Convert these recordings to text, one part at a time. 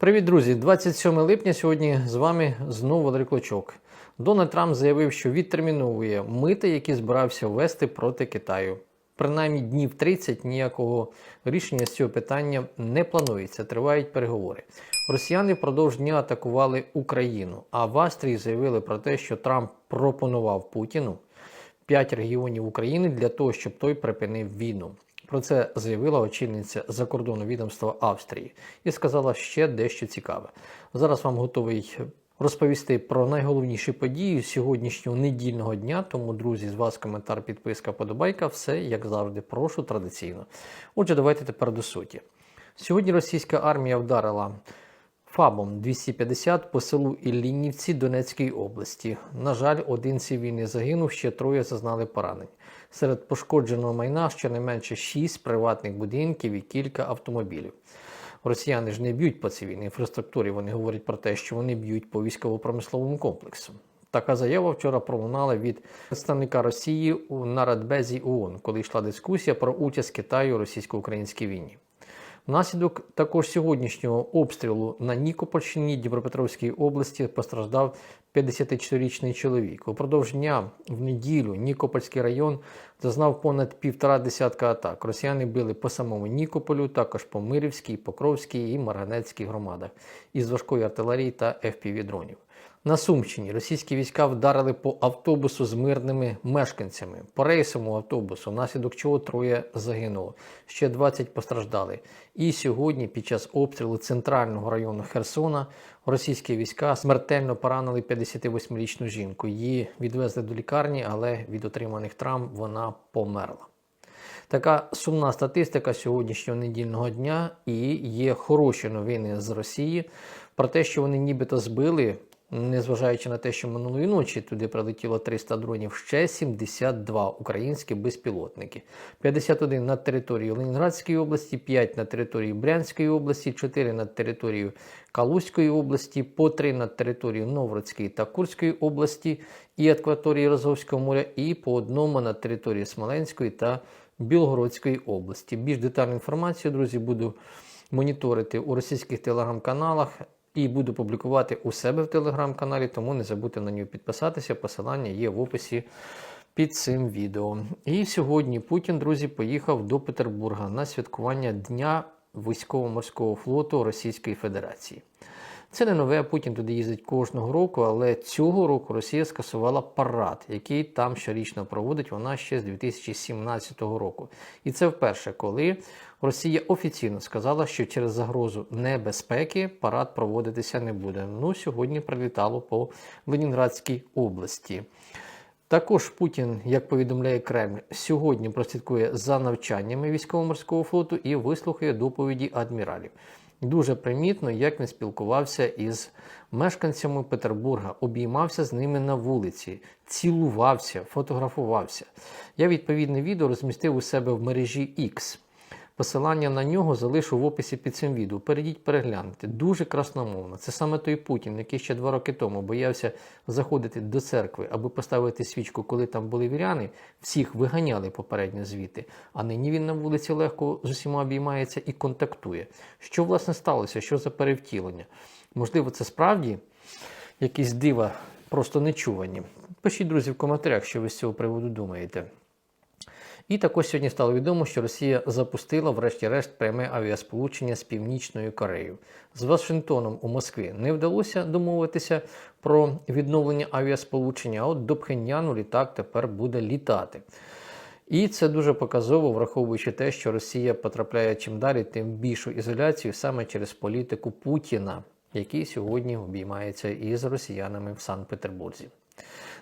Привіт, друзі! 27 липня сьогодні з вами знову Валерій Клочок. Дональд Трамп заявив, що відтерміновує мити, які збирався ввести проти Китаю. Принаймні днів 30 ніякого рішення з цього питання не планується. Тривають переговори. Росіяни впродовж дня атакували Україну, а в Австрії заявили про те, що Трамп пропонував Путіну 5 регіонів України для того, щоб той припинив війну. Про це заявила очільниця закордонного відомства Австрії і сказала ще дещо цікаве. Зараз вам готовий розповісти про найголовніші події сьогоднішнього недільного дня. Тому, друзі, з вас коментар, підписка, подобайка. Все як завжди, прошу традиційно. Отже, давайте тепер до суті. Сьогодні російська армія вдарила ФАБом 250 по селу Іллінівці Донецької області. На жаль, один цивільний загинув, ще троє зазнали поранень. Серед пошкодженого майна щонайменше 6 приватних будинків і кілька автомобілів. Росіяни ж не б'ють по цивільній інфраструктурі. Вони говорять про те, що вони б'ють по військово-промисловому комплексу. Така заява вчора пролунала від представника Росії на Радбезі ООН, коли йшла дискусія про участь Китаю у російсько-українській війні. Внаслідок також сьогоднішнього обстрілу на Нікопольщині Дніпропетровській області постраждав 54-річний чоловік. Упродовж дня в неділю Нікопольський район зазнав понад півтора десятка атак. Росіяни били по самому Нікополю, також по Мирівській, Покровській і Марганецькій громадах із важкої артилерії та FPV-дронів. На Сумщині російські війська вдарили по автобусу з мирними мешканцями, по рейсовому автобусу, внаслідок чого троє загинуло, ще 20 постраждали. І сьогодні, під час обстрілу центрального району Херсона, російські війська смертельно поранили 58-річну жінку. Її відвезли до лікарні, але від отриманих травм вона померла. Така сумна статистика сьогоднішнього недільного дня, і є хороші новини з Росії про те, що вони нібито збили незважаючи на те, що минулої ночі туди прилетіло 300 дронів, ще 72 українські безпілотники. 51 над територією Ленінградської області, 5 на території Брянської області, 4 над територією Калузької області, по 3 над територією Новгородської та Курської області і акваторії Розовського моря, і по одному на території Смоленської та Білгородської області. Більш детальну інформацію, друзі, буду моніторити у російських телеграм-каналах і буду публікувати у себе в телеграм-каналі, тому не забудьте на нього підписатися. Посилання є в описі під цим відео. І сьогодні Путін, друзі, поїхав до Петербурга на святкування Дня військово-морського флоту Російської Федерації. Це не нове, Путін туди їздить кожного року, але цього року Росія скасувала парад, який там щорічно проводить вона ще з 2017 року. І це вперше, коли Росія офіційно сказала, що через загрозу небезпеки парад проводитися не буде. Ну, сьогодні прилітало по Ленінградській області. Також Путін, як повідомляє Кремль, сьогодні прослідкує за навчаннями військово-морського флоту і вислухає доповіді адміралів. Дуже примітно, як він спілкувався із мешканцями Петербурга, обіймався з ними на вулиці, цілувався, фотографувався. Я відповідне відео розмістив у себе в мережі X. Посилання на нього залишу в описі під цим відео. Перейдіть, перегляньте. Дуже красномовно. Це саме той Путін, який ще два роки тому боявся заходити до церкви, аби поставити свічку, коли там були віряни. Всіх виганяли попередньо звідти. А нині він на вулиці легко з усіма обіймається і контактує. Що власне сталося? Що за перевтілення? Можливо, це справді якісь дива, просто нечувані. Пишіть, друзі, в коментарях, що ви з цього приводу думаєте. І також сьогодні стало відомо, що Росія запустила, врешті-решт, пряме авіасполучення з Північною Кореєю. З Вашингтоном у Москві не вдалося домовитися про відновлення авіасполучення, а от до Пхеньяну літак тепер буде літати. І це дуже показово, враховуючи те, що Росія потрапляє чим далі, тим більшу ізоляцію саме через політику Путіна, який сьогодні обіймається із росіянами в Санкт-Петербурзі.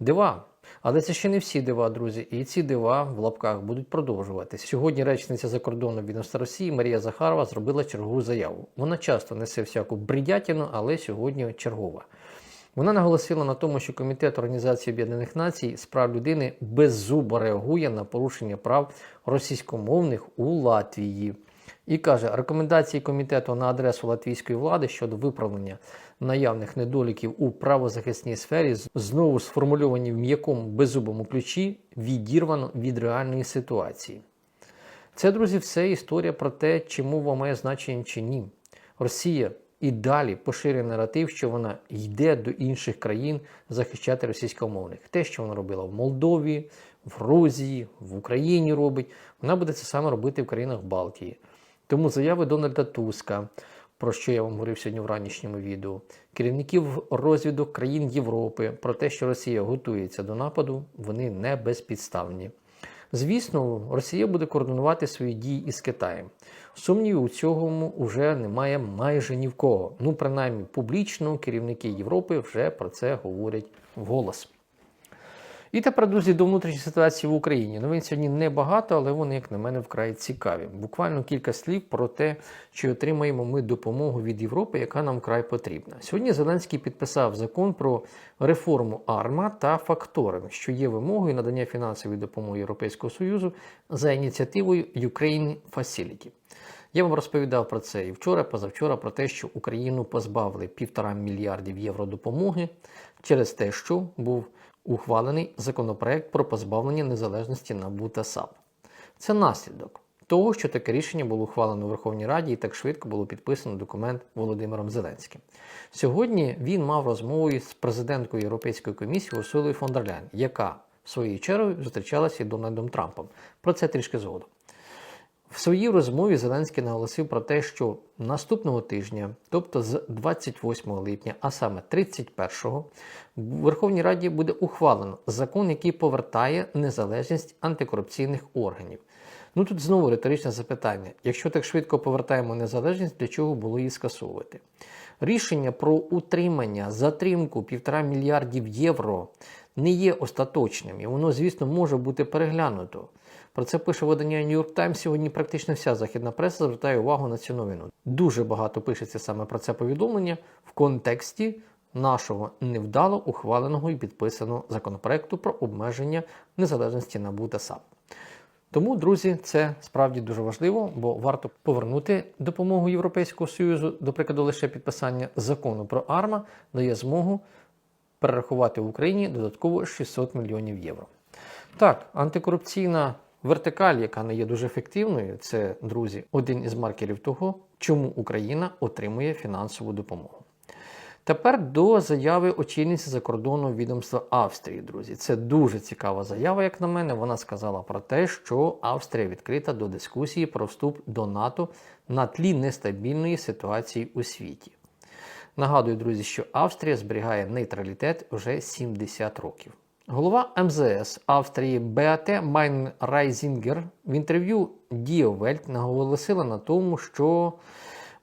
Дива. Але це ще не всі дива, друзі, і ці дива в лапках будуть продовжуватися. Сьогодні речниця закордонного відомства Росії Марія Захарова зробила чергову заяву. Вона часто несе всяку бредятину, але сьогодні чергова. Вона наголосила на тому, що Комітет Організації Об'єднаних Націй з прав людини беззубо реагує на порушення прав російськомовних у Латвії. І каже, рекомендації комітету на адресу латвійської влади щодо виправлення наявних недоліків у правозахисній сфері знову сформульовані в м'якому беззубому ключі відірвано від реальної ситуації. Це, друзі, все історія про те, чи мова має значення чи ні. Росія і далі поширює наратив, що вона йде до інших країн захищати російськомовних. Те, що вона робила в Молдові, в Грузії, в Україні робить, вона буде це саме робити в країнах Балтії. Тому заяви Дональда Туска, про що я вам говорив сьогодні в ранішньому відео, керівників розвідок країн Європи про те, що Росія готується до нападу, вони не безпідставні. Звісно, Росія буде координувати свої дії із Китаєм. Сумнівів у цьому вже немає майже ні в кого. Ну, принаймні, публічно керівники Європи вже про це говорять вголос. І тепер, друзі, до внутрішньої ситуації в Україні. Новин сьогодні небагато, але вони, як на мене, вкрай цікаві. Буквально кілька слів про те, чи отримаємо ми допомогу від Європи, яка нам вкрай потрібна. Сьогодні Зеленський підписав закон про реформу АРМА та факторинг, що є вимогою надання фінансової допомоги Європейського Союзу за ініціативою Ukraine Facility. Я вам розповідав про це і вчора, позавчора, про те, що Україну позбавили півтора мільярдів євро допомоги через те, що був ухвалений законопроект про позбавлення незалежності НАБУ та САП. Це наслідок того, що таке рішення було ухвалено у Верховній Раді і так швидко було підписано документ Володимиром Зеленським. Сьогодні він мав розмову з президенткою Європейської комісії Урсулою фон дер Ляйн, яка своєю чергою зустрічалася із Дональдом Трампом. Про це трішки згодом. В своїй розмові Зеленський наголосив про те, що наступного тижня, тобто з 28 липня, а саме 31-го, в Верховній Раді буде ухвалено закон, який повертає незалежність антикорупційних органів. Ну тут знову риторичне запитання: якщо так швидко повертаємо незалежність, для чого було її скасовувати? Рішення про утримання затримку 1,5 мільярдів євро не є остаточним, і воно, звісно, може бути переглянуто. Про це пише видання New York Times. Сьогодні практично вся західна преса звертає увагу на цю новину. Дуже багато пишеться саме про це повідомлення в контексті нашого невдало ухваленого і підписаного законопроекту про обмеження незалежності НАБУ та САП. Тому, друзі, це справді дуже важливо, бо варто повернути допомогу Європейського Союзу, до прикладу, лише підписання закону про АРМА дає змогу перерахувати в Україні додатково 600 мільйонів євро. Так, антикорупційна вертикаль, яка не є дуже ефективною, це, друзі, один із маркерів того, чому Україна отримує фінансову допомогу. Тепер до заяви очільниці закордонного відомства Австрії, друзі. Це дуже цікава заява, як на мене. Вона сказала про те, що Австрія відкрита до дискусії про вступ до НАТО на тлі нестабільної ситуації у світі. Нагадую, друзі, що Австрія зберігає нейтралітет вже 70 років. Голова МЗС Австрії Беате Майнрайзінгер в інтерв'ю Діо Вельт наголосила на тому, що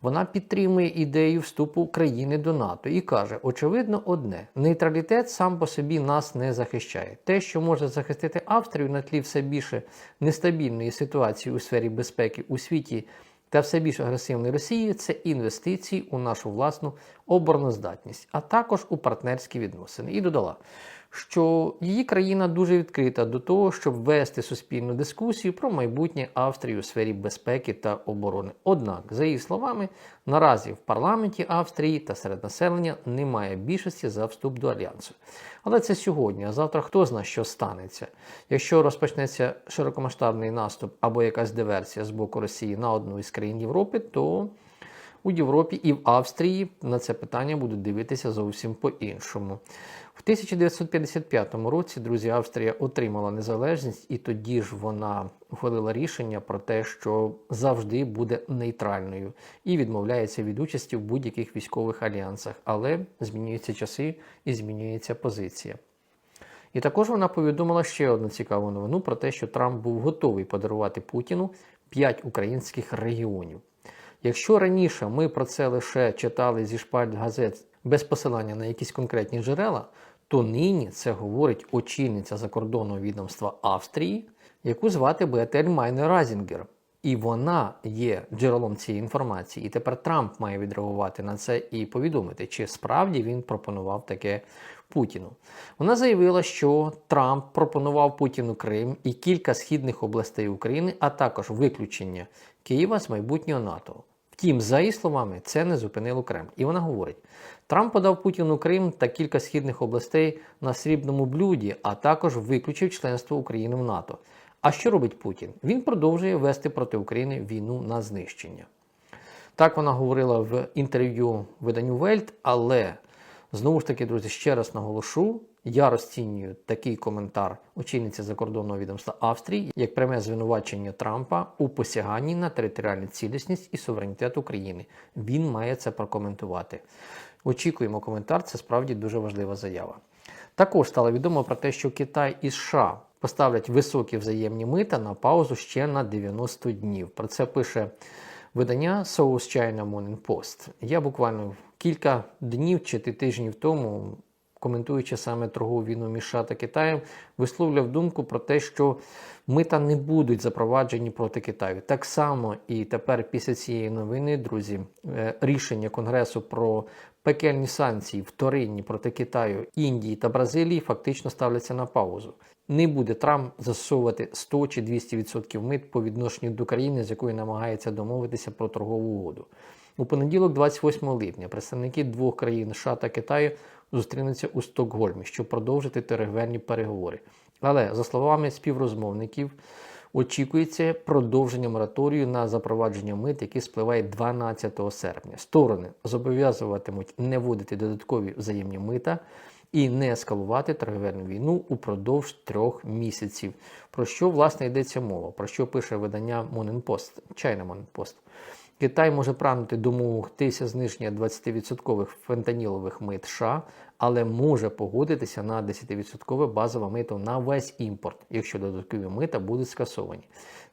вона підтримує ідею вступу країни до НАТО і каже: очевидно, одне: нейтралітет сам по собі нас не захищає. Те, що може захистити Австрію на тлі все більше нестабільної ситуації у сфері безпеки у світі та все більш агресивної Росії, це інвестиції у нашу власну обороноздатність, а також у партнерські відносини. І додала що її країна дуже відкрита до того, щоб вести суспільну дискусію про майбутнє Австрії у сфері безпеки та оборони. Однак, за її словами, наразі в парламенті Австрії та серед населення немає більшості за вступ до альянсу. Але це сьогодні, а завтра хто знає, що станеться. Якщо розпочнеться широкомасштабний наступ або якась диверсія з боку Росії на одну із країн Європи, то у Європі і в Австрії на це питання будуть дивитися зовсім по-іншому. В 1955 році, друзі, Австрія отримала незалежність, і тоді ж вона ухвалила рішення про те, що завжди буде нейтральною і відмовляється від участі в будь-яких військових альянсах, але змінюються часи і змінюється позиція. І також вона повідомила ще одну цікаву новину про те, що Трамп був готовий подарувати Путіну 5 українських регіонів. Якщо раніше ми про це лише читали зі шпальт газет без посилання на якісь конкретні джерела, то нині це говорить очільниця закордонного відомства Австрії, яку звати Беатель Майне Разінгер. І вона є джерелом цієї інформації. І тепер Трамп має відреагувати на це і повідомити, чи справді він пропонував таке Путіну. Вона заявила, що Трамп пропонував Путіну Крим і кілька східних областей України, а також виключення Києва з майбутнього НАТО. Втім, за її словами, це не зупинило Кремль. І вона говорить: Трамп подав Путіну Крим та кілька східних областей на срібному блюді, а також виключив членство України в НАТО. А що робить Путін? Він продовжує вести проти України війну на знищення. Так вона говорила в інтерв'ю виданню Вельт, але знову ж таки, друзі, ще раз наголошу. Я розцінюю такий коментар очільниці закордонного відомства Австрії як пряме звинувачення Трампа у посяганні на територіальну цілісність і суверенітет України. Він має це прокоментувати. Очікуємо коментар. Це справді дуже важлива заява. Також стало відомо про те, що Китай і США поставлять високі взаємні мита на паузу ще на 90 днів. Про це пише видання South China Morning Post. Я буквально кілька днів чи тижнів тому, коментуючи саме торгову війну між США та Китаєм, висловлював думку про те, що мита не будуть запроваджені проти Китаю. Так само і тепер після цієї новини, друзі, е, рішення Конгресу про пекельні санкції вторинні проти Китаю, Індії та Бразилії фактично ставляться на паузу. Не буде Трамп застосовувати 100 чи 200% мит по відношенню до країни, з якою намагається домовитися про торгову угоду. У понеділок, 28 липня, представники двох країн США та Китаю зустрінуться у Стокгольмі, щоб продовжити торговельні переговори. Але за словами співрозмовників, очікується продовження мораторію на запровадження мит, який спливає 12 серпня. Сторони зобов'язуватимуть не вводити додаткові взаємні мита і не ескалувати торговельну війну упродовж трьох місяців. Про що власне йдеться мова? Про що пише видання Morning Post, China Morning Post. Китай може прагнути домогтися зниження 20% фентанілових мит США, але може погодитися на 10% базове мито на весь імпорт, якщо додаткові мита будуть скасовані.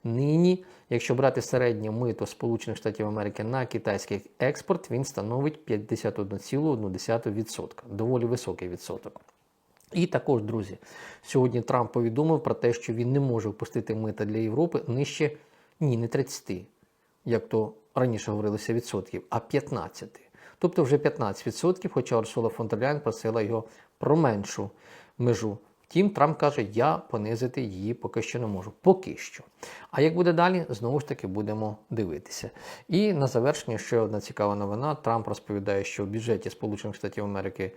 Нині, якщо брати середнє мито Сполучених Штатів Америки на китайський експорт, він становить 51,1%. Доволі високий відсоток. І також, друзі, сьогодні Трамп повідомив про те, що він не може впустити мита для Європи нижче ні, не 30, як то раніше говорилося відсотків, а 15. Тобто вже 15%, хоча Урсула фон дер Ляйн просила його про меншу межу. Втім, Трамп каже, я понизити її поки що не можу. Поки що. А як буде далі, знову ж таки будемо дивитися. І на завершення ще одна цікава новина. Трамп розповідає, що в бюджеті Сполучених Штатів Америки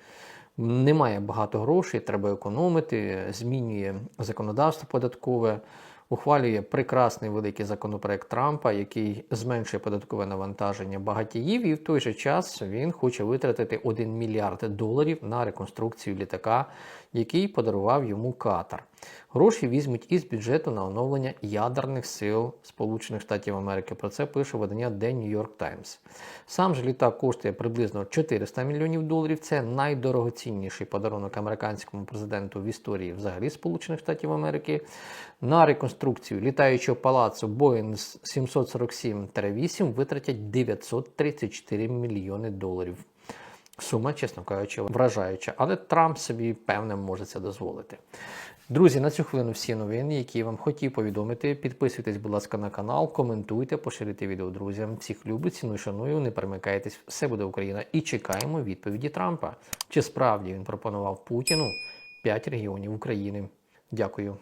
немає багато грошей, треба економити, змінює законодавство податкове. Ухвалює прекрасний великий законопроект Трампа, який зменшує податкове навантаження багатіїв, і в той же час він хоче витратити 1 мільярд доларів на реконструкцію літака, який подарував йому Катар. Гроші візьмуть із бюджету на оновлення ядерних сил Сполучених Штатів Америки. Про це пише видання The New York Times. Сам же літак коштує приблизно 400 мільйонів доларів. Це найдорогоцінніший подарунок американському президенту в історії взагалі Сполучених Штатів Америки. На реконструкцію літаючого палацу Boeing 747-8 витратять 934 мільйони доларів. Сума, чесно кажучи, вражаюча, але Трамп собі певне може це дозволити. Друзі, на цю хвилину всі новини, які я вам хотів повідомити. Підписуйтесь, будь ласка, на канал, коментуйте, поширюйте відео друзям. Всіх люблю, ціную, шаную, не перемикайтесь, все буде Україна. І чекаємо відповіді Трампа. Чи справді він пропонував Путіну 5 регіонів України? Дякую.